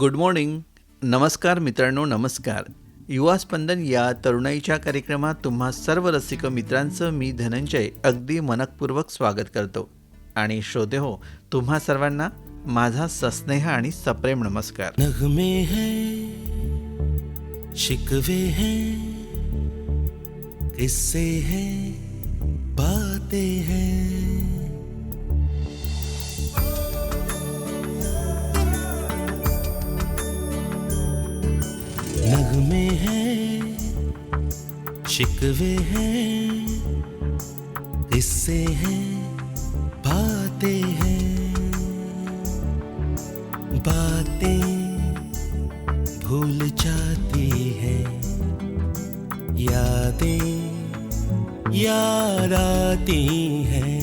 Good morning. नमस्कार मित्रांनो नमस्कार. युवा स्पंदन या तरुणाईच्या कार्यक्रमात तुम्हा सर्व रसिक मित्रांचं मी धनंजय अगदी मनकपूर्वक स्वागत करतो. आणि श्रोते हो तुम्हा सर्वांना माझा सस्नेह आणि सप्रेम नमस्कार. नगमे है शिकवे है किस्से है बातें हैं नगमे हैं, शिकवे हैं, किस्से हैं, बातें हैं। बातें भूल जाती हैं, यादें याद आती हैं।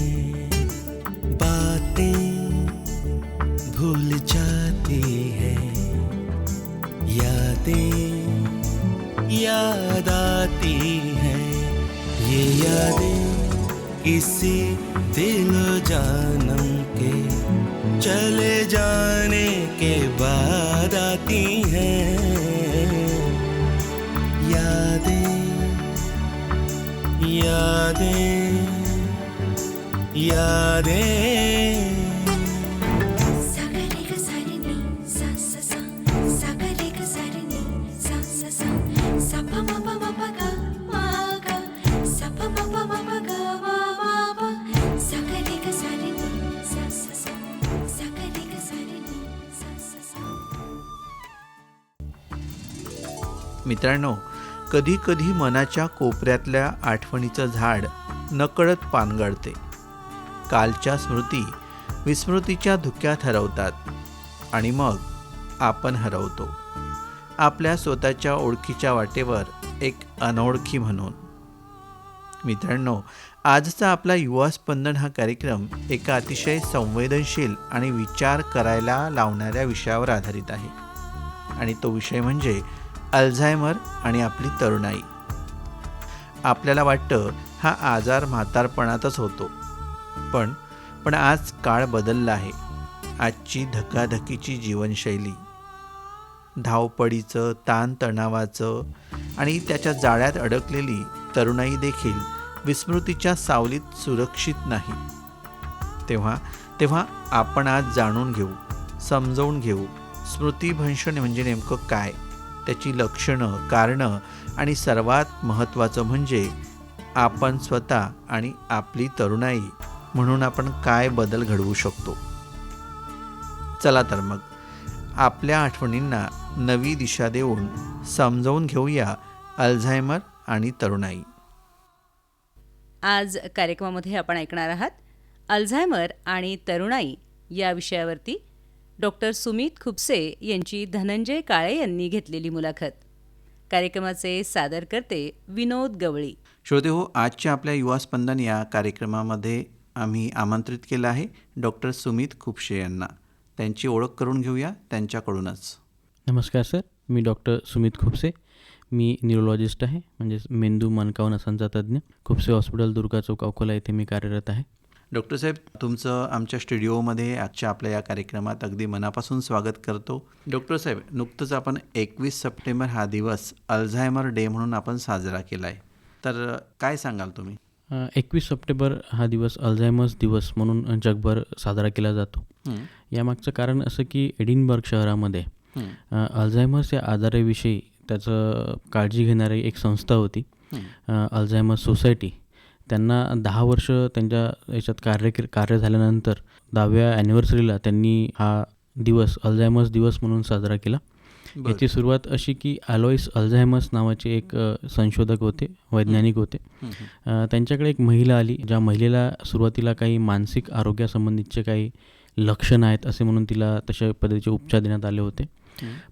किसी दिल जानम के चले जाने के बाद आती हैं। यादें यादें यादें। मित्रांनो कधी कधी मनाच्या कोपऱ्यातल्या आठवणीचं झाड नकळत पानगळते. कालच्या स्मृती विस्मृतीच्या धुक्यात हरवतात आणि मग आपण हरवतो. आपल्या स्वतःच्या ओळखीच्या वाटेवर एक अनोळखी म्हणून. मित्रांनो आजचा आपला युवा स्पंदन हा कार्यक्रम एका अतिशय संवेदनशील आणि विचार करायला लावणाऱ्या विषयावर आधारित आहे. आणि तो विषय म्हणजे अल्झायमर आणि आपली तरुणाई. आपल्याला वाटतं हा आजार म्हातारपणातच होतो. पण पण आज काळ बदलला आहे. आजची धकाधकीची जीवनशैली. धावपडीचं ताणतणावाचं आणि त्याच्या जाळ्यात अडकलेली तरुणाई देखील विस्मृतीच्या सावलीत सुरक्षित नाही. तेव्हा तेव्हा आपण आज जाणून घेऊ समजवून घेऊ स्मृतीभंशन म्हणजे नेमकं काय? त्याची लक्षणं कारणं आणि सर्वात महत्त्वाचं म्हणजे आपण स्वतः आणि आपली तरुणाई म्हणून आपण काय बदल घडवू शकतो? चला तर मग आपल्या आठवणींना नवी दिशा देऊन समजावून घेऊया अल्झायमर आणि तरुणाई. आज कार्यक्रमामध्ये आपण ऐकणार आहात अल्झायमर आणि तरुणाई या विषयावरती डॉक्टर सुमित खुपसे यांची धनंजय काळे यांनी घेतलेली मुलाखत. कार्यक्रमाचे सादर करते विनोद गवळी. श्रोते हो आजच्या आपल्या युवा स्पंदन या कार्यक्रमामध्ये आम्ही आमंत्रित केलं आहे डॉक्टर सुमित खुपशे यांना. त्यांची ओळख करून घेऊया त्यांच्याकडूनच. नमस्कार सर मी डॉक्टर सुमित खुपसे. मी न्यूरोलॉजिस्ट आहे म्हणजेच मेंदू मणकाव नसांचा तज्ज्ञ खुपसे हॉस्पिटल दुर्गा चौक अकोला येथे मी कार्यरत आहे. डॉक्टर साहेब तुमचं आमच्या स्टुडिओमध्ये आजच्या आपल्या या कार्यक्रमात अगदी मनापासून स्वागत करतो. डॉक्टर साहेब नुकतंच आपण एकवीस सप्टेंबर हा दिवस अल्झायमर डे म्हणून आपण साजरा केला आहे तर काय सांगाल तुम्ही? एकवीस सप्टेंबर हा दिवस अल्झायमर्स दिवस म्हणून जगभर साजरा केला जातो. यामागचं कारण असं की एडिनबर्ग शहरामध्ये अल्झायमर्स या आजाराविषयी त्याचं काळजी घेणारी एक संस्था होती. Alzheimer's society. त्यांना दहा वर्ष त्यांच्या याच्यात कार्य के- कार्य झाल्यानंतर दहाव्या ॲनिव्हर्सरीला त्यांनी हा दिवस अल्झायमर्स दिवस म्हणून साजरा केला. याची सुरुवात अशी की अलोईस अल्झायमर्स नावाचे एक संशोधक होते वैज्ञानिक होते. त्यांच्याकडे एक महिला आली ज्या महिलेला सुरुवातीला काही मानसिक आरोग्यासंबंधीचे काही लक्षणं आहेत असे म्हणून तिला तशा पद्धतीचे उपचार देण्यात आले होते.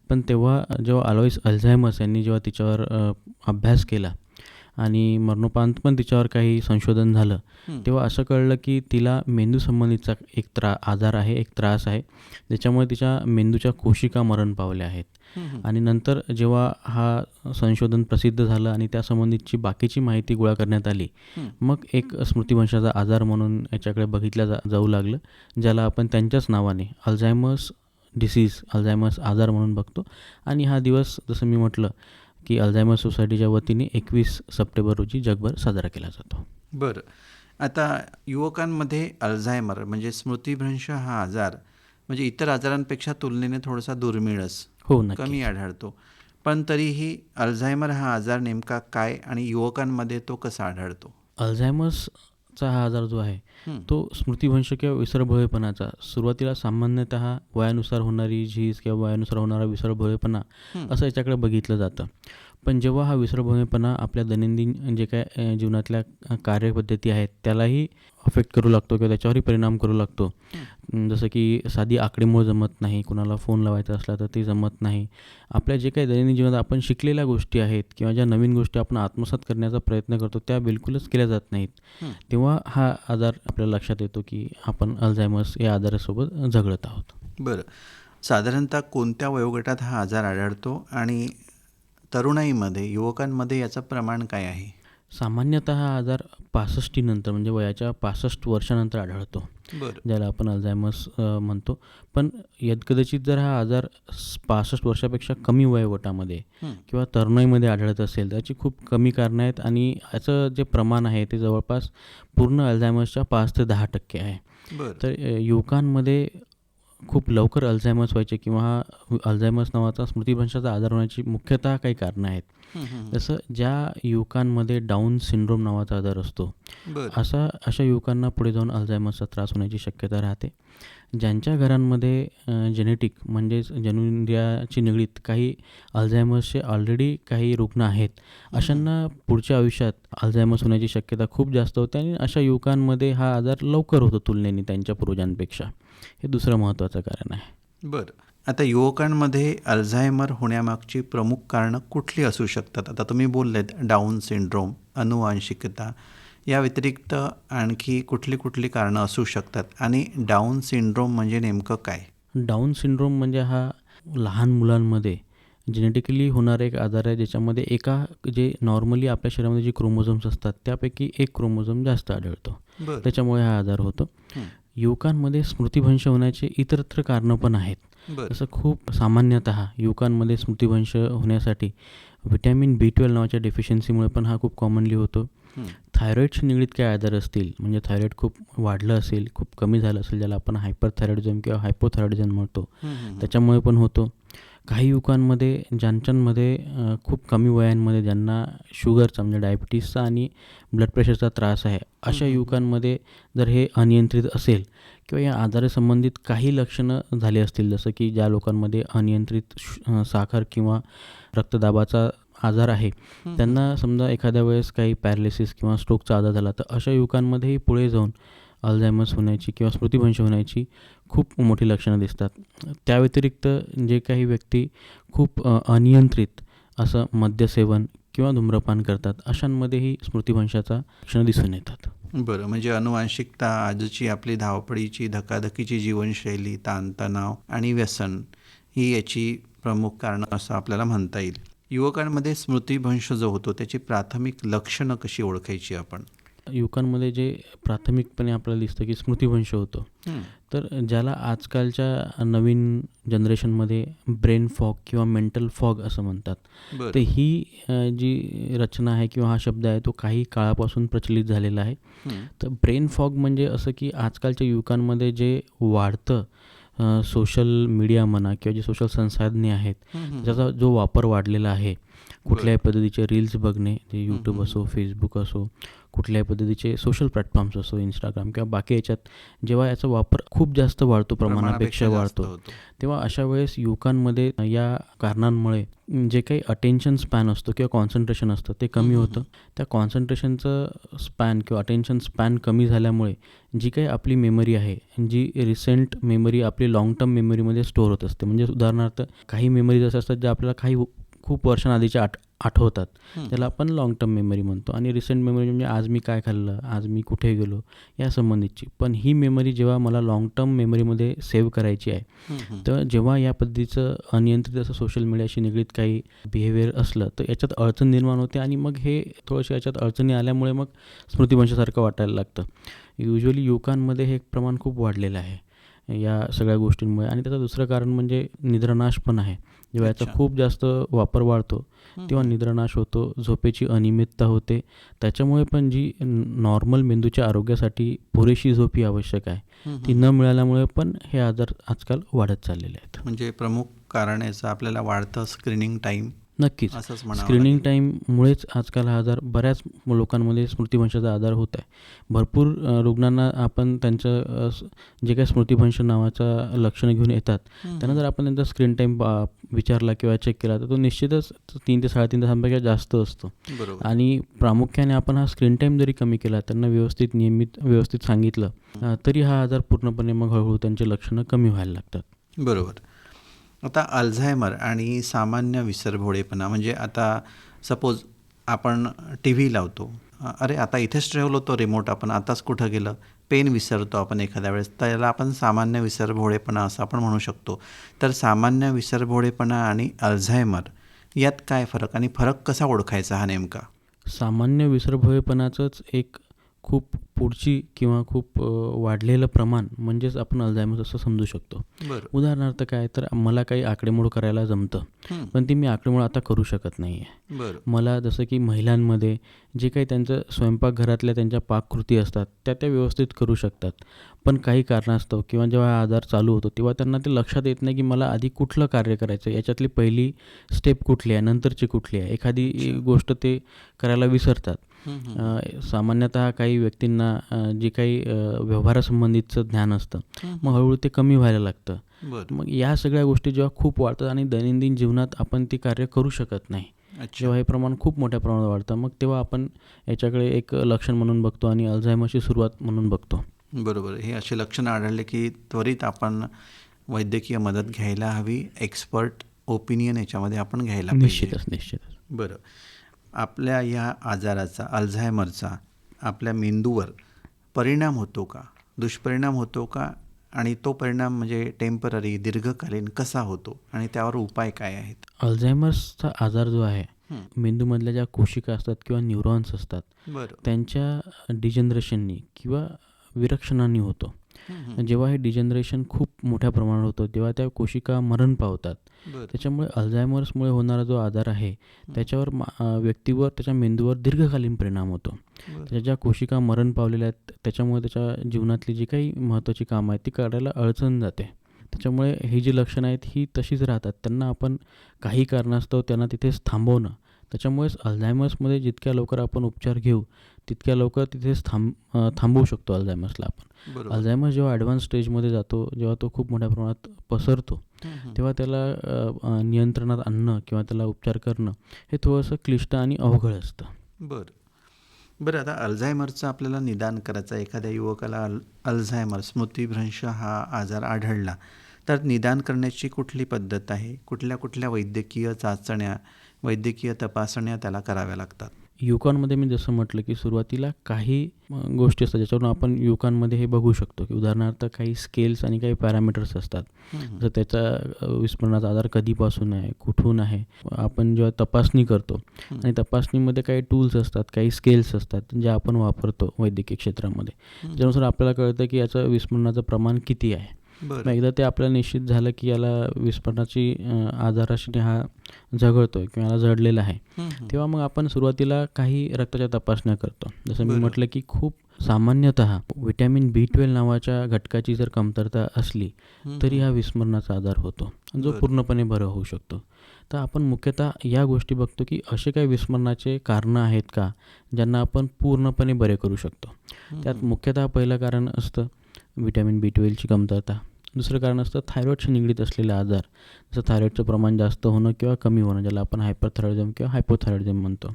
पण तेव्हा जेव्हा अलोईस अल्झायमर्स यांनी जेव्हा तिच्यावर अभ्यास केला आणि मरणोपरांत पण तिच्यावर काही संशोधन झालं. तेव्हा असं कळलं की तिला मेंदूसंबंधीचा एक त्रा आजार आहे एक त्रास आहे ज्याच्यामुळे तिच्या मेंदूच्या कोशिका मरण पावल्या आहेत. आणि नंतर जेव्हा हा संशोधन प्रसिद्ध झालं आणि त्यासंबंधीची बाकीची माहिती गोळा करण्यात आली. मग एक स्मृतिवंशाचा आजार म्हणून याच्याकडे बघितल्या जा जाऊ लागलं ज्याला आपण त्यांच्याच नावाने अल्झायमर्स डिसीज अल्झायमर्स आजार म्हणून बघतो आणि हा दिवस जसं मी म्हटलं की अल्झायमर्स सोसायटीच्या वतीने एकवीस सप्टेंबर रोजी जगभर साजरा केला जातो. बरं. आता युवकांमध्ये अल्झायमर म्हणजे स्मृतिभ्रंश हा आजार म्हणजे इतर आजारांपेक्षा तुलनेने थोडासा दुर्मिळच हो नक्की कमी आढळतो. पण तरीही अल्झायमर हा आजार नेमका काय आणि युवकांमध्ये तो कसा आढळतो? अल्झायमर्सचा हा आजार जो आहे. तो स्मृतिभ्रंश किंवा विसरभोळेपणाचा सुरुवातीला सामान्यतः वयानुसार होणारी झीज किंवा वयानुसार होणारा विसरभोळेपणा. असं याच्याकडे बघितलं जातं पण जेव्हा हा विसरभोळेपणा आपल्या दैनंदिन जे काय जीवनातल्या कार्यपद्धती आहेत त्यालाही अफेक्ट करू लागतो किंवा त्याच्यावरही परिणाम करू लागतो. जसं की साधी आकडेमोड जमत नाही कुणाला फोन लावायचा असला तर ते जमत नाही. आपल्या जे काही दैनंदिन जीवनात आपण शिकलेल्या गोष्टी आहेत किंवा ज्या नवीन गोष्टी आपण आत्मसात करण्याचा प्रयत्न करतो त्या बिलकुलच केल्या जात नाहीत. तेव्हा हा आजार आपल्याला लक्षात येतो की आपण अल्झायमर्स या आजारासोबत झगडत आहोत. बरं. साधारणतः कोणत्या वयोगटात हा आजार आढळतो आणि तरुणाईमध्ये युवकांमध्ये याचं प्रमाण काय आहे? सामान्यतः हा आजार पासष्टीनंतर म्हणजे वयाच्या पासष्ट वर्षानंतर आढळतो. ज्याला आपण अल्झायमर्स अ, म्हणतो. पण यदकदाचित जर हा आजार पासष्ट वर्षापेक्षा कमी वयोगटामध्ये. किंवा तरुणाईमध्ये आढळत असेल त्याची खूप कमी कारणं आहेत आणि याचं जे प्रमाण आहे ते जवळपास पूर्ण अल्झायमर्सच्या पाच ते दहा टक्के आहे. तर युवकांमध्ये खूप लवकर अल्झायमर्स व्हायचे किंवा हा अल्झायमर्स नावाचा स्मृतिभ्रंशाचा आजार होण्याची मुख्यतः काही कारणं आहेत. जसं ज्या युवकांमध्ये डाऊन सिंड्रोम नावाचा आजार असतो असा अशा युवकांना पुढे जाऊन अल्झायमर्सचा त्रास होण्याची शक्यता राहते. ज्यांच्या घरांमध्ये जेनेटिक म्हणजेच जनुंद्रियाची निगडीत काही अल्झायमर्सचे ऑलरेडी काही रुग्ण आहेत अशांना पुढच्या आयुष्यात अल्झायमर्स होण्याची शक्यता खूप जास्त होते आणि अशा युवकांमध्ये हा आजार लवकर होतो तुलनेने त्यांच्या पूर्वजांपेक्षा. हे दुसरं महत्त्वाचं कारण आहे. बरं. आता युवकांमध्ये अल्झायमर होण्यामागची प्रमुख कारणं कुठली असू शकतात? आता तुम्ही बोललेत डाऊन सिंड्रोम अनुवांशिकता या व्यतिरिक्त आणखी कुठली कुठली कारणं असू शकतात? आणि डाऊन सिंड्रोम म्हणजे नेमकं काय? डाऊन सिंड्रोम म्हणजे हा लहान मुलांमध्ये जेनेटिकली होणारा एक आजार आहे ज्याच्यामध्ये एका जे नॉर्मली आपल्या शरीरामध्ये जे क्रोमोझोम्स असतात त्यापैकी एक क्रोमोझोम जास्त आढळतो. त्याच्यामुळे हा आजार होतो. युवकांमध्ये स्मृतिभ्रंश होण्याचे इतरत्र कारणं पण आहेत जसं खूप सामान्यतः युवकांमध्ये स्मृतिभ्रंश होण्यासाठी व्हिटॅमिन बी ट्वेल्व नावाच्या डेफिशियन्सीमुळे पण हा खूप कॉमनली होतो. थायरॉईडशी निगडीत काय आजार असतील म्हणजे थायरॉईड खूप वाढलं असेल खूप कमी झालं असेल ज्याला आपण हायपरथायरॉइडिझम किंवा हायपोथायरॉइडिझम म्हणतो. त्याच्यामुळे पण होतो काही युवकांमध्ये ज्यांच्यांमध्ये खूप कमी वयांमध्ये ज्यांना शुगरचा म्हणजे डायबिटीसचा आणि ब्लड प्रेशरचा त्रास आहे अशा. युवकांमध्ये जर हे अनियंत्रित असेल किंवा या आजारासंबंधित काही लक्षणं झाली असतील जसं की ज्या लोकांमध्ये अनियंत्रित साखर किंवा रक्तदाबाचा आजार आहे त्यांना समजा एखाद्या वेळेस काही पॅरालिसिस किंवा स्ट्रोकचा आजार झाला तर अशा युवकांमध्येही पुढे जाऊन अल्झायमर्स होण्याची किंवा स्मृतिभ्रंश होण्याची खूप मोठी लक्षणं दिसतात. त्या व्यतिरिक्त जे काही व्यक्ती खूप अनियंत्रित असं मद्यसेवन किंवा धूम्रपान करतात अशांमध्येही स्मृतिभ्रंशाचा लक्षणं दिसून येतात. बरं म्हणजे अनुवांशिकता आजची आपली धावपळीची धकाधकीची जीवनशैली ताणतणाव आणि व्यसन ही याची प्रमुख कारणं असं आपल्याला म्हणता येईल. युवकांमध्ये स्मृतिभ्रंश जो होतो त्याची प्राथमिक लक्षणं कशी ओळखायची आपण? युवकांमध्ये जे प्राथमिकपणे आपल्याला दिसतं की स्मृतिभ्रंश होतो. तर ज्याला आजकालच्या नवीन जनरेशनमध्ये ब्रेन फॉग किंवा मेंटल फॉग असं म्हणतात तर ही जी रचना आहे किंवा हा शब्द आहे तो काही काळापासून प्रचलित झालेला आहे. तर ब्रेन फॉग म्हणजे असं की आजकालच्या युवकांमध्ये जे वाढतं सोशल मीडिया म्हणा किंवा जे सोशल संसाधने आहेत. ज्याचा जो वापर वाढलेला आहे कुठल्याही पद्धतीचे रील्स बघणे जे यूट्यूब. असो फेसबुक असो कुठल्याही पद्धतीचे सोशल प्लॅटफॉर्म्स असो इंस्टाग्राम किंवा बाकी याच्यात जेव्हा याचा वापर खूप जास्त वाढतो प्रमाणापेक्षा वाढतो. तेव्हा अशा वेळेस युवकांमध्ये या कारणांमुळे जे काही अटेन्शन स्पॅन असतो किंवा कॉन्सन्ट्रेशन असतं ते कमी होतं त्या कॉन्सन्ट्रेशनचं स्पॅन किंवा अटेन्शन स्पॅन कमी झाल्यामुळे जी काही आपली मेमरी आहे जी रिसेंट मेमरी आपली लाँग टर्म मेमरीमध्ये स्टोअर होत असते म्हणजे उदाहरणार्थ काही मेमरीज अशा असतात ज्या आपल्याला काही खूप वर्षांआधीच्या आठ आठवतात. त्याला आपण लाँग टर्म मेमरी म्हणतो. आणि रिसेंट मेमरी म्हणजे आज मी काय खाल्लं आज मी कुठे गेलो या संबंधितची पण ही मेमरी जेव्हा मला लाँग टर्म मेमरीमध्ये सेव्ह करायची आहे. तर जेव्हा या पद्धतीचं अनियंत्रित असं सोशल मीडियाशी निगडीत काही बिहेवियर असलं तर याच्यात अडचण निर्माण होते आणि मग हे थोडंसं याच्यात अडचणी आल्यामुळे मग स्मृतिभ्रंशासारखं वाटायला लागतं. युजली युवकांमध्ये हे प्रमाण खूप वाढलेलं आहे या सगळ्या गोष्टींमुळे. आणि त्याचं दुसरं कारण म्हणजे निद्रानाश पण आहे. जेव्हा याचा. खूप जास्त वापर वाढतो तेव्हा निद्रानाश होतो झोपेची अनियमितता होते. त्याच्यामुळे पण जी नॉर्मल मेंदूच्या आरोग्यासाठी पुरेशी झोप ही आवश्यक आहे. ती न मिळाल्यामुळे पण हे आजार आजकाल वाढत चाललेले आहेत. म्हणजे प्रमुख कारण याचं आपल्याला वाढतं स्क्रीनिंग टाईम नक्कीच. स्क्रीनिंग. टाईममुळेच आजकाल हा आजार बऱ्याच लोकांमध्ये स्मृतिभ्रंशाचा आजार होत आहे. भरपूर रुग्णांना आपण त्यांचं जे काही स्मृतिभ्रंश नावाचं लक्षणं घेऊन येतात. त्यांना जर आपण त्यांचा स्क्रीन टाईम विचारला किंवा चेक केला तर तो निश्चितच तीन ते साडेतीन तासांपेक्षा जास्त असतो. बरोबर. आणि प्रामुख्याने आपण हा स्क्रीन टाईम जरी कमी केला त्यांना व्यवस्थित नियमित व्यवस्थित सांगितलं तरी हा आजार पूर्णपणे मग हळूहळू त्यांचे लक्षणं कमी व्हायला लागतात. बरोबर. आता अल्झायमर आणि सामान्य विसरभोळेपणा म्हणजे आता सपोज आपण टी व्ही लावतो. अरे आता इथेच ठेवलो तो रिमोट आपण आताच कुठं गेलं? पेन विसरतो आपण एखाद्या वेळेस. त्याला आपण सामान्य विसरभोळेपणा असं आपण म्हणू शकतो. तर सामान्य विसरभोळेपणा आणि अल्झायमर यात काय फरक आणि फरक कसा ओळखायचा हा नेमका? सामान्य विसरभोळेपणाचंच एक खूप पुढची किंवा खूप वाढलेलं प्रमाण म्हणजेच आपण अल्झायमर्स असं समजू शकतो. उदाहरणार्थ काय तर मला काही आकडेमोड करायला जमतं पण ती मी आकडेमोड आता करू शकत नाही आहे मला जसं की महिलांमध्ये जे काही त्यांचं स्वयंपाकघरातल्या त्यांच्या पाककृती असतात त्या त्या व्यवस्थित करू शकतात. पण काही कारणास्तव किंवा जेव्हा हा आजार चालू होतो तेव्हा त्यांना ते लक्षात येत नाही की मला आधी कुठलं कार्य करायचं याच्यातली पहिली स्टेप कुठली आहे नंतरची कुठली आहे? एखादी गोष्ट ते करायला विसरतात. सामान्यतः काही व्यक्तींना जे काही व्यवहारासंबंधीचं ज्ञान असतं मग हळूहळू ते कमी व्हायला लागतं. मग या सगळ्या गोष्टी जेव्हा खूप वाढतात आणि दैनंदिन जीवनात आपण ती कार्य करू शकत नाही जेव्हा हे प्रमाण खूप मोठ्या प्रमाणात वाढतं मग तेव्हा आपण याच्याकडे एक लक्षण म्हणून बघतो आणि अल्झायमरची सुरुवात म्हणून बघतो. बरोबर. हे असे लक्षणं आढळले की त्वरित आपण वैद्यकीय मदत घ्यायला हवी एक्सपर्ट ओपिनियन याच्यामध्ये आपण घ्यायला निश्चितच निश्चितच. बरं. आपल्या या आजाराचा अल्झायमरचा आपल्या मेंदूवर परिणाम होतो का? दुष्परिणाम होतो का? आणि तो परिणाम म्हणजे टेंपररी दीर्घकालीन कसा होतो? आणि त्यावर उपाय काय आहेत? अल्झायमर्सचा आजार जो आहे मेंदूमधल्या ज्या कोशिका असतात किंवा न्यूरॉन्स असतात त्यांच्या डिजनरेशननी किंवा विरक्षणांनी होतो. जेव्हा हे डिजनरेशन खूप मोठ्या प्रमाणात होतं तेव्हा त्या कोशिका मरण पावतात. त्याच्यामुळे अल्झायमर्समुळे होणारा जो आजार आहे त्याच्यावर व्यक्तीवर त्याच्या मेंदूवर दीर्घकालीन परिणाम होतो. त्याच्या ज्या कोशिका मरण पावलेल्या आहेत त्याच्यामुळे त्याच्या जीवनातली जी काही महत्त्वाची कामं आहेत ती काढायला अडचण जाते. त्याच्यामुळे ही जी लक्षणं आहेत ही तशीच राहतात. त्यांना आपण काही कारणास्तव त्यांना तिथेच थांबवणं त्याच्यामुळेच अल्झायमर्समध्ये जितक्या लवकर आपण उपचार घेऊ तितक्या लवकर तिथेच थांब थांबवू शकतो अल्झायमर्सला आपण. अल्झायमर्स जेव्हा ॲडव्हान्स स्टेजमध्ये जातो जेव्हा तो खूप मोठ्या प्रमाणात पसरतो तेव्हा त्याला नियंत्रणात आणणं किंवा त्याला उपचार करणं हे थोडंसं क्लिष्ट आणि अवघड असतं. बरं. बरं आता अल्झायमरचं आपल्याला निदान करायचं. एखाद्या युवकाला अल अल्झायमर स्मृतिभ्रंश हा आजार आढळला. तर निदान करण्याची कुठली पद्धत आहे? कुठल्या कुठल्या वैद्यकीय चाचण्या वैद्यकीय तपासण्या त्याला कराव्या लागतात. युवकांमध्ये मी जसं म्हटलं की सुरुवातीला काही गोष्टी असतात ज्याच्यावरून आपण युवकांमध्ये हे बघू शकतो की उदाहरणार्थ काही स्केल्स आणि काही पॅरामीटर्स असतात. जर त्याचा विस्मरणाचा आजार कधीपासून आहे कुठून आहे आपण जेव्हा तपासणी करतो आणि तपासणीमध्ये काही टूल्स असतात काही स्केल्स असतात जे आपण वापरतो वैद्यकीय क्षेत्रामध्ये. त्यानुसार आपल्याला कळतं की याचं विस्मरणाचं प्रमाण किती आहे. मग बरं एकदा ते आपल्याला निश्चित झालं की याला विस्फोटनाची अ, आजाराशी हा झगडतोय किंवा याला जडलेला आहे. तेव्हा मग आपण सुरुवातीला काही रक्ताच्या तपासण्या करतो. जसं मी बरं. म्हटलं की खूप सामान्यतः विटॅमिन बी ट्वेल्व नावाच्या घटकाची जर कमतरता असली तरी हा विस्मरणाचा आजार होतो. जो बरं. पूर्णपणे बरं होऊ शकतो. तर आपण मुख्यतः या गोष्टी बघतो की असे काही विस्मरणाचे कारणं आहेत का ज्यांना आपण पूर्णपणे बरे करू शकतो. त्यात मुख्यतः पहिलं कारण असतं विटॅमिन बी ट्वेल्वची कमतरता. दुसरं कारण असतं थायरॉईडशी निगडीत असलेले आजार. जसं थायरॉईडचं प्रमाण जास्त होणं किंवा कमी होणं ज्याला आपण हायपरथायरॉइडिझम किंवा हायपोथायरॉइडिझम म्हणतो.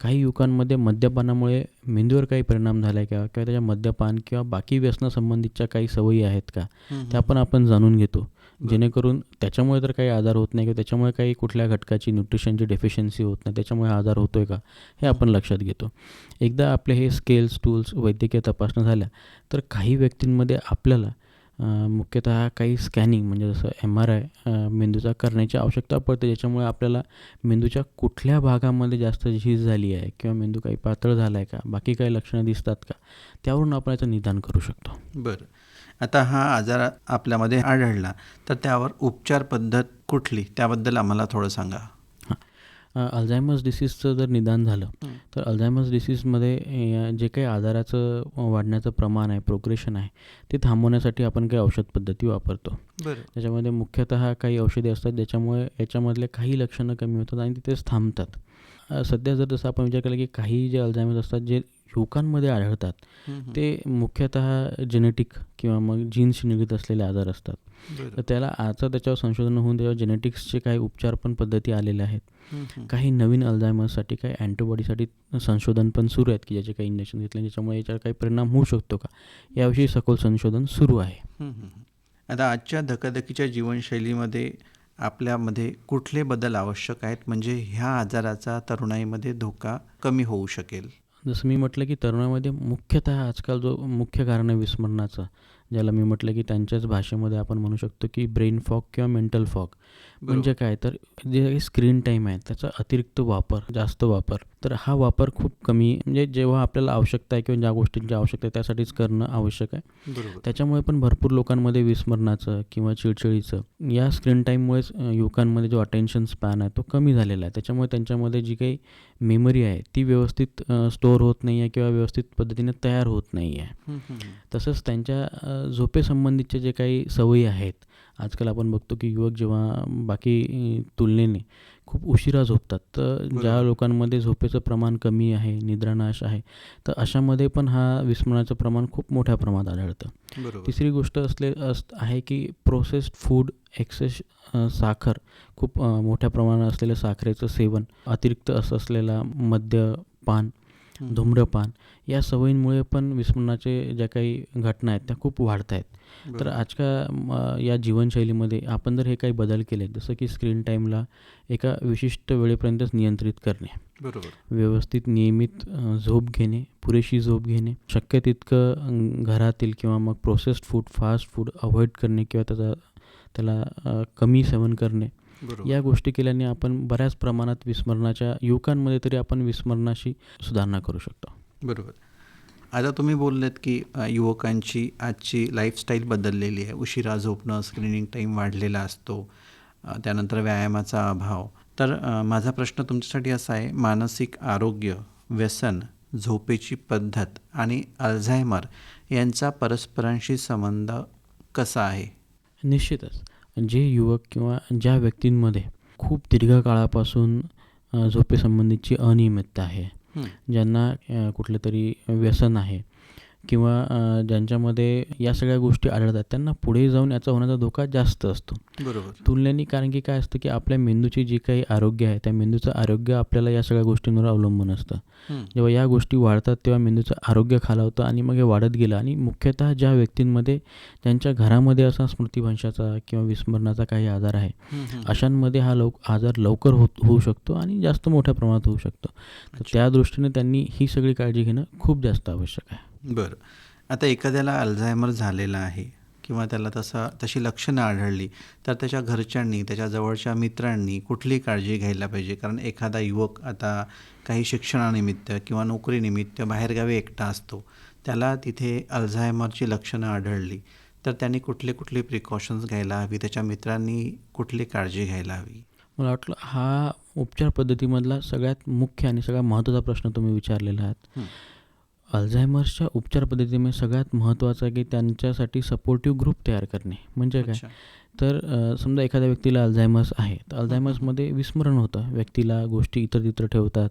काही युवकांमध्ये मद्यपानामुळे मेंदूवर काही परिणाम झाला आहे का? किंवा त्याच्या मद्यपान किंवा बाकी व्यसनासंबंधीच्या काही सवयी आहेत का? त्या पण आपण जाणून घेतो. जेणेकरून त्याच्यामुळे तर काही आजार होत नाही किंवा त्याच्यामुळे काही कुठल्या घटकाची न्यूट्रिशनची डेफिशियन्सी होत नाही? त्याच्यामुळे आजार होतो आहे का? हे आपण लक्षात घेतो. एकदा आपले हे स्केल्स टूल्स वैद्यकीय तपासण्या झाल्या तर काही व्यक्तींमध्ये आपल्याला मुख्यतः काही स्कॅनिंग म्हणजे जसं एम आर आय मेंदूचा करण्याची आवश्यकता पडते ज्याच्यामुळे आपल्याला मेंदूच्या कुठल्या भागामध्ये जास्त झीज झाली आहे किंवा मेंदू काही पातळ झाला आहे का बाकी काही लक्षणं दिसतात का त्यावरून आपण याचं निदान करू शकतो. बरं. आता हा आजार आपल्यामध्ये आढळला तर त्यावर उपचार पद्धत कुठली? त्याबद्दल आम्हाला थोडं सांगा. अल्झायमर्स डिसीजचं जर निदान झालं तर अल्झायमर्स डिसीजमध्ये जे काही आजाराचं वाढण्याचं प्रमाण आहे प्रोग्रेशन आहे ते थांबवण्यासाठी आपण काही औषध पद्धती वापरतो. त्याच्यामध्ये मुख्यतः काही औषधे असतात ज्याच्यामुळे याच्यामधले काही लक्षणं कमी होतात आणि तिथेच थांबतात. सध्या जर जसं आपण विचार केला की काही जे अल्झायमर्स असतात जे युवकांमध्ये आढळतात. ते मुख्यतः जेनेटिक किंवा मग जीन्सशी निगडीत असलेले आजार असतात. तर त्याला आता त्याच्यावर संशोधन होऊन त्याच्यावर जेनेटिक्सचे काही उपचार पण पद्धती आलेल्या आहेत. काही नवीन अल्झायमर्ससाठी काही अँटीबॉडीसाठी संशोधन पण सुरू आहेत की ज्याचे काही इंजेक्शन घेतले ज्याच्यामुळे याच्यावर काही परिणाम होऊ शकतो का? याविषयी सखोल संशोधन सुरू आहे. आता आजच्या धकाधकीच्या जीवनशैलीमध्ये आपल्यामध्ये कुठले बदल आवश्यक आहेत? म्हणजे ह्या आजाराचा तरुणाईमध्ये धोका कमी होऊ शकेल. जसं मी म्हटलं की तरुणामध्ये मुख्यतः आजकाल जो मुख्य कारण आहे विस्मरणाचं ज्याला मी म्हटलं की त्यांच्याच भाषेमध्ये आपण म्हणू शकतो की ब्रेन फॉग किंवा मेंटल फॉग म्हणजे काय तर जे स्क्रीन टाईम आहे त्याचा अतिरिक्त वापर जास्त वापर. तर हा वापर खूप कमी म्हणजे जेव्हा आपल्याला आवश्यकता आहे किंवा ज्या गोष्टींची आवश्यकता आहे त्यासाठीच करणं आवश्यक आहे. त्याच्यामुळे पण भरपूर लोकांमध्ये विस्मरणाचं किंवा चिडचिडीचं या स्क्रीन टाईममुळेच युवकांमध्ये जो अटेन्शन स्पॅन आहे तो कमी झालेला आहे. त्याच्यामुळे त्यांच्यामध्ये जी काही मेमरी आहे ती व्यवस्थित स्टोअर होत नाही आहे किंवा व्यवस्थित पद्धतीने तयार होत नाही आहे तसंच त्यांच्या झोपेसंबंधीचे जे काही सवयी आहेत आजकाल आपण बघतो की युवक जेव्हा बाकी तुलनेने खूप उशिरा झोपतात तर ज्या लोकांमध्ये झोपेचं प्रमाण कमी आहे निद्रानाश आहे तर अशामध्ये पण हा विस्मरणाचं प्रमाण खूप मोठ्या प्रमाणात आढळतं. तिसरी गोष्ट असले अस आहे की प्रोसेस्ड फूड एक्सेस साखर खूप मोठ्या प्रमाणात असलेलं साखरेचं सेवन अतिरिक्त असं असलेला मद्यपान धूम्रपान या सवयींमुळे पण विस्मरणाचे ज्या काही घटना आहेत त्या खूप वाढत आहेत. तर आजच्या या जीवनशैलीमध्ये आपण जर हे काही बदल केले जसं की स्क्रीन टाईमला एका विशिष्ट वेळेपर्यंतच नियंत्रित करणे. बरोबर. व्यवस्थित नियमित झोप घेणे पुरेशी झोप घेणे शक्य तितकं घरातील किंवा मग processed food fast food avoid करणे किंवा त्याचा त्याला कमी सेवन करणे या गोष्टी केल्याने आपण बऱ्याच प्रमाणात विस्मरणाच्या युवकांमध्ये तरी आपण विस्मरणाशी सुधारणा करू शकतो. बरोबर. आता तुम्ही बोललेत की युवकांची आजची लाईफस्टाईल बदललेली आहे. उशिरा झोपणं स्क्रीनिंग टाईम वाढलेला असतो त्यानंतर व्यायामाचा अभाव. तर माझा प्रश्न तुमच्यासाठी असा आहे मानसिक आरोग्य व्यसन झोपेची पद्धत आणि अल्झायमर यांचा परस्परांशी संबंध कसा आहे? निश्चितच. जे युवक किंवा ज्या व्यक्तींमध्ये खूप दीर्घकाळापासून झोपेसंबंधीची अनियमितता आहे ज्यांना कुठलं तरी व्यसन आहे किंवा ज्यांच्यामध्ये या सगळ्या गोष्टी आढळतात त्यांना पुढे जाऊन याचा होण्याचा धोका जास्त असतो. बरोबर. तुलनेने कारण की काय असतं की आपल्या मेंदूची जी काही आरोग्य आहे त्या मेंदूचं आरोग्य आपल्याला या सगळ्या गोष्टींवर अवलंबून असतं. जेव्हा या गोष्टी वाढतात तेव्हा मेंदूचं आरोग्य खालावतं आणि मग हे वाढत गेलं आणि मुख्यतः ज्या व्यक्तींमध्ये ज्यांच्या घरामध्ये असा स्मृतिभ्रंशाचा किंवा विस्मरणाचा काही आजार आहे अशांमध्ये हा लव आजार लवकर होत होऊ शकतो आणि जास्त मोठ्या प्रमाणात होऊ शकतो. तर त्या दृष्टीने त्यांनी ही सगळी काळजी घेणं खूप जास्त आवश्यक आहे. बरं. आता एखाद्याला अल्झायमर झालेला आहे किंवा त्याला तसा तशी लक्षणं आढळली तर त्याच्या घरच्यांनी त्याच्या जवळच्या मित्रांनी कुठली काळजी घ्यायला पाहिजे? कारण एखादा युवक आता काही शिक्षणानिमित्त किंवा नोकरीनिमित्त बाहेरगावी एकटा असतो त्याला तिथे अल्झायमरची लक्षणं आढळली तर त्यांनी कुठले कुठले प्रिकॉशन्स घ्यायला हवी? त्याच्या मित्रांनी कुठली काळजी घ्यायला हवी? मला वाटलं हा उपचार पद्धतीमधला सगळ्यात मुख्य आणि सगळ्यात महत्त्वाचा प्रश्न तुम्ही विचारलेला आहात. अल्झायमर्सच्या उपचार पद्धतीमध्ये सगळ्यात महत्त्वाचं आहे की त्यांच्यासाठी सपोर्टिव्ह ग्रुप तयार करणे. म्हणजे काय. तर समजा एखाद्या व्यक्तीला अल्झायमर्स आहे तर अल्झायमर्समध्ये विस्मरण होतं. व्यक्तीला गोष्टी इतर तित्र ठेवतात.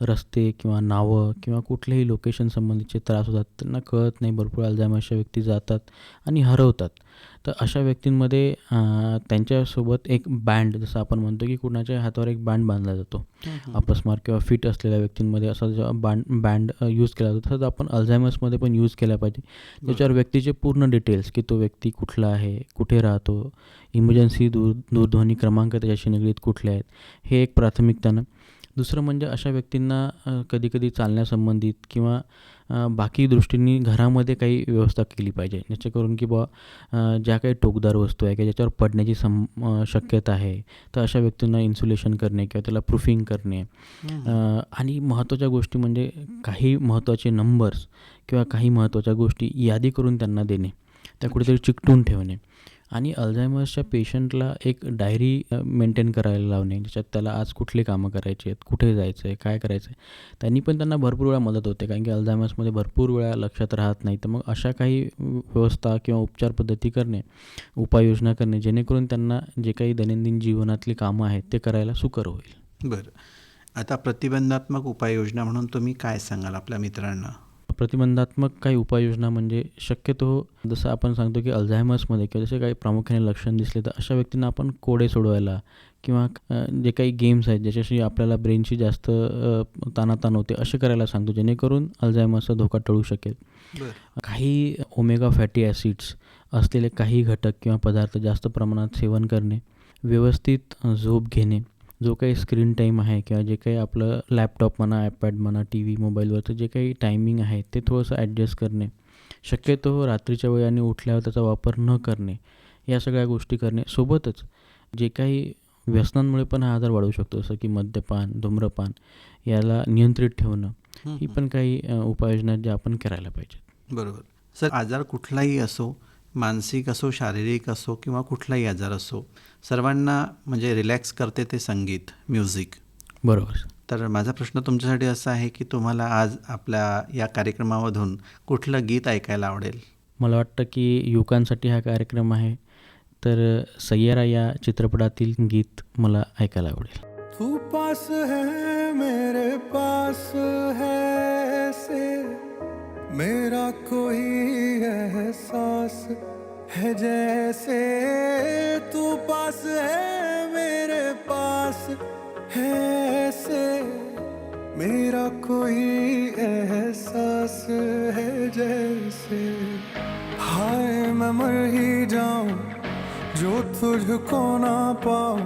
रस्ते किंवा नावं किंवा कुठल्याही लोकेशन संबंधीचे त्रास होतात. त्यांना कळत नाही भरपूर अल्झायमर्सच्या व्यक्ती जातात आणि हरवतात. तर अशा व्यक्तींमध्ये त्यांच्यासोबत एक बँड जसं आपण म्हणतो की कुणाच्या हातावर एक बँड बांधला जातो. अपस्मार किंवा फिट असलेल्या व्यक्तींमध्ये असा जो बँड बँड यूज केला जातो तसंच आपण अल्झायमर्समध्ये पण यूज केला पाहिजे. त्याच्यावर व्यक्तीचे पूर्ण डिटेल्स की तो व्यक्ती कुठला आहे कुठे राहतो इमर्जन्सी दूर दूरध्वनी क्रमांक त्याच्याशी निगडीत कुठले आहेत हे एक प्राथमिकतानं. दुसरं म्हणजे अशा व्यक्तींना कधीकधी चालण्यासंबंधित किंवा बाकी दृष्टींनी घरामध्ये काही व्यवस्था केली पाहिजे. ज्याच्या करून की बुवा ज्या काही टोकदार वस्तू आहे की ज्याच्यावर पडण्याची सम शक्यता आहे तर अशा व्यक्तींना इन्सुलेशन करणे किंवा त्याला प्रूफिंग करणे. आणि महत्त्वाच्या गोष्टी म्हणजे काही महत्त्वाचे नंबर्स किंवा काही महत्त्वाच्या गोष्टी यादी करून त्यांना देणे. त्या कुठेतरी चिकटून ठेवणे. आणि अल्झायमर्सच्या पेशंटला एक डायरी मेंटेन करायला लावणे ज्याच्यात त्याला आज कुठली कामं करायची आहेत कुठे जायचं आहे काय करायचं आहे त्यांनी पण त्यांना भरपूर वेळा मदत होते. कारण की अल्झायमर्समध्ये भरपूर वेळा लक्षात राहत नाही. तर मग अशा काही व्यवस्था किंवा उपचार पद्धती करणे उपाययोजना करणे जेणेकरून त्यांना जे काही दैनंदिन जीवनातली कामं आहेत ते करायला सुकर होईल. बरं. आता प्रतिबंधात्मक उपाययोजना म्हणून तुम्ही काय सांगाल आपल्या मित्रांना? प्रतिबंधात्मक काही उपाययोजना म्हणजे शक्यतो जसं आपण सांगतो की अल्झायमर्समध्ये किंवा जसे काही प्रामुख्याने लक्षण दिसले तर अशा व्यक्तींना आपण कोडे सोडवायला किंवा जे काही गेम्स आहेत ज्याच्याशी आपल्याला ब्रेनची जास्त ताणाताण होते असे करायला सांगतो जेणेकरून अल्झायमर्सचा धोका टळू शकेल. काही ओमेगा फॅटी ॲसिड्स असलेले काही घटक किंवा पदार्थ जास्त प्रमाणात सेवन करणे व्यवस्थित झोप घेणे जो काही स्क्रीन टाईम आहे किंवा जे काही आपलं लॅपटॉप म्हणा आयपॅड म्हणा टी व्ही मोबाईलवरचं जे काही टायमिंग आहे ते थोडंसं ॲडजस्ट करणे. शक्यतो रात्रीच्या वेळाने उठल्यावर त्याचा वापर न करणे या सगळ्या गोष्टी करणे सोबतच जे काही व्यसनांमुळे पण हा आजार वाढू शकतो जसं की मद्यपान धूम्रपान याला नियंत्रित ठेवणं ही पण काही उपाययोजना ज्या आपण करायला पाहिजेत. बरोबर. सर आजार कुठलाही असो मानसिक असो शारीरिक असो किंवा कुठलाही आजार असो सर्वांना म्हणजे रिलॅक्स करते ते संगीत म्युझिक बरोबर. तर माझा प्रश्न तुमच्यासाठी असा आहे की तुम्हाला आज आपल्या या कार्यक्रमामधून कुठलं गीत ऐकायला आवडेल? मला वाटतं की युवकांसाठी हा कार्यक्रम आहे तर सय्यारा या चित्रपटातील गीत मला ऐकायला आवडेल. तू पास है मेरे पास है ऐसे. मेरा कोई एहसास है जैसे तू पास है मेरे पास। है ऐसे मेरा कोई एहसास है जैसे। हाय मैं मर ही जाऊं जो तुझको ना पाऊं।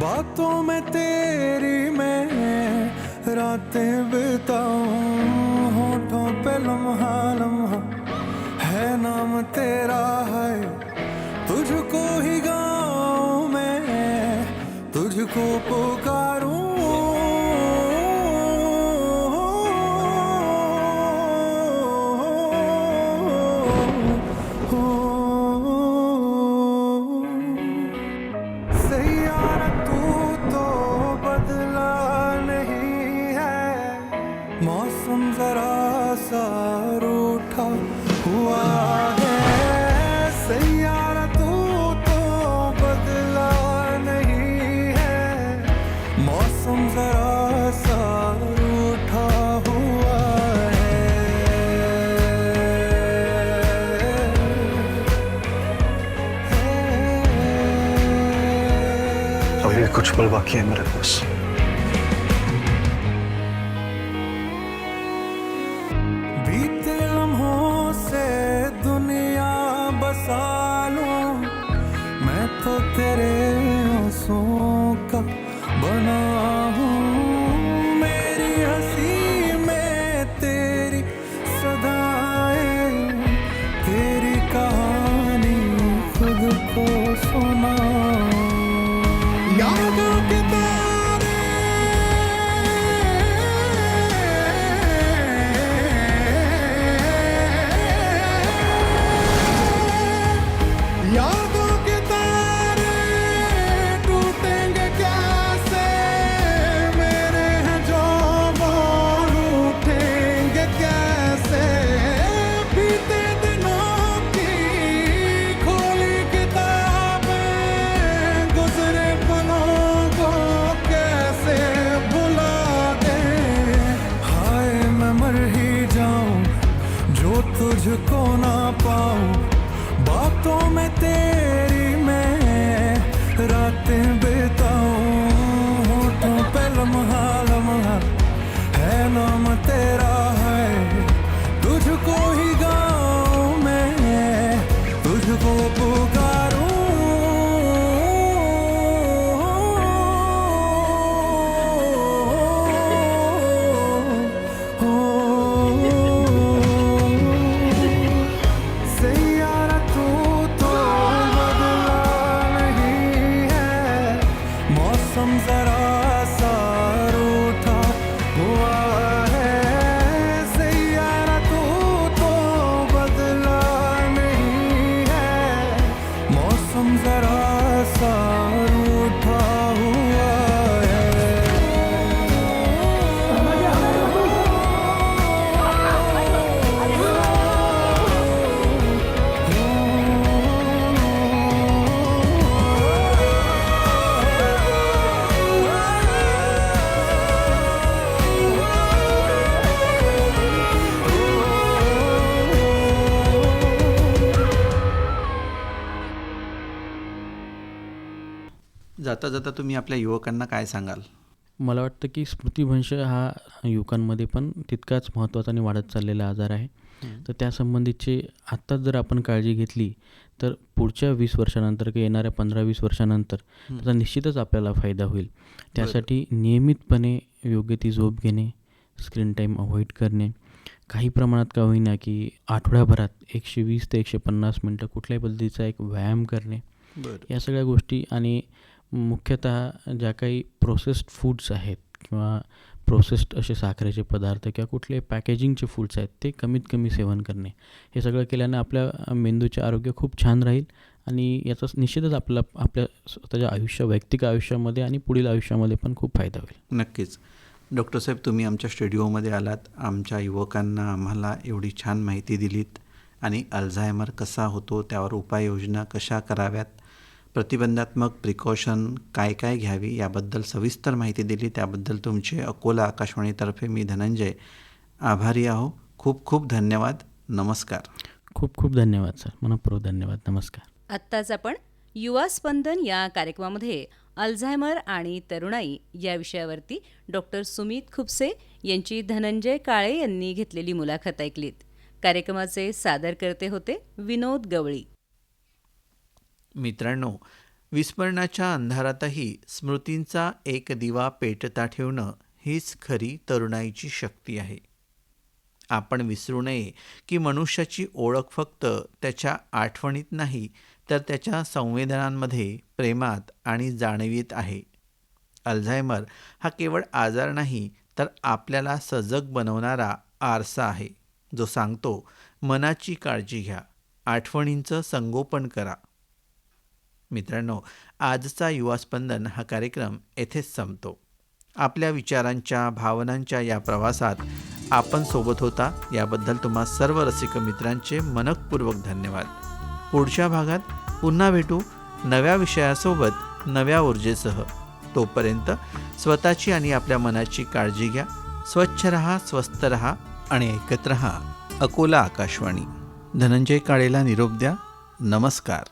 बातों में तेरी मैं रातें बिताऊं। है अभी भी कुछ जाता तुम्ही आपल्या युवकांना काय सांगाल? मला वाटतं की स्मृतिभ्रंश हा युवकांमध्ये पण तितकाच महत्त्वाचा आणि वाढत चाललेला आजार आहे. तर त्यासंबंधीची आत्ताच जर आपण काळजी घेतली तर पुढच्या वीस वर्षानंतर किंवा येणाऱ्या पंधरा वीस वर्षानंतर त्याचा निश्चितच आपल्याला फायदा होईल. त्यासाठी नियमितपणे योग्य ती झोप घेणे स्क्रीन टाईम अवॉइड करणे. काही प्रमाणात का होईना की आठवड्याभरात एकशे वीस ते एकशे पन्नास मिनटं कुठल्याही पद्धतीचा एक व्यायाम करणे. या सगळ्या गोष्टी आणि मुख्यतः ज्या काही प्रोसेस्ड फूड्स आहेत किंवा प्रोसेस्ड असे साखरेचे पदार्थ किंवा कुठले पॅकेजिंगचे फूड्स आहेत ते कमीत कमी सेवन करणे. हे सगळं केल्याने आपल्या मेंदूचे आरोग्य खूप छान राहील आणि याचा निश्चितच आपला आपल्या स्वतःच्या आयुष्य वैयक्तिक आयुष्यामध्ये आणि पुढील आयुष्यामध्ये पण खूप फायदा होईल. नक्कीच. डॉक्टर साहेब तुम्ही आमच्या स्टुडिओमध्ये आलात. आमच्या युवकांना आम्हाला एवढी छान माहिती दिलीत आणि अल्झायमर कसा होतो त्यावर उपाययोजना कशा कराव्यात प्रतिबंधात्मक प्रिकॉशन काय काय घ्यावी याबद्दल सविस्तर माहिती दिली. त्याबद्दल तुमचे अकोला आकाशवाणीतर्फे मी धनंजय. आभारी आहो. खूप खूप धन्यवाद. नमस्कार. खूप खूप धन्यवाद सर. मनपूर्वक धन्यवाद. नमस्कार. आत्ताच आपण युवा स्पंदन या कार्यक्रमामध्ये अल्झायमर आणि तरुणाई या विषयावरती डॉक्टर सुमित खुपसे यांची धनंजय काळे यांनी घेतलेली मुलाखत ऐकलीत. कार्यक्रमाचे सादर करते होते विनोद गवळी. मित्रांनो विस्मरणाच्या अंधारातही स्मृतींचा एक दिवा पेटता ठेवणं हीच खरी तरुणाईची शक्ती आहे. आपण विसरू नये की मनुष्याची ओळख फक्त त्याच्या आठवणीत नाही तर त्याच्या संवेदनांमध्ये प्रेमात आणि जाणवीत आहे. अल्झायमर हा केवळ आजार नाही तर आपल्याला सजग बनवणारा आरसा आहे जो सांगतो मनाची काळजी घ्या आठवणींचं संगोपन करा. मित्रांनो आजचा युवा स्पंदन हा कार्यक्रम येथेच संपतो. आपल्या विचारांच्या भावनांच्या या प्रवासात आपण सोबत होता. याबद्दल तुम्हा सर्व रसिक मित्रांचे मनकपूर्वक धन्यवाद. पुढच्या भागात पुन्हा भेटू नव्या विषयासोबत नव्या ऊर्जेसह. तोपर्यंत स्वतःची आणि आपल्या मनाची काळजी घ्या. स्वच्छ रहा स्वस्थ रहा आणि ऐकत रहा अकोला आकाशवाणी. धनंजय काळेला निरोप द्या. नमस्कार.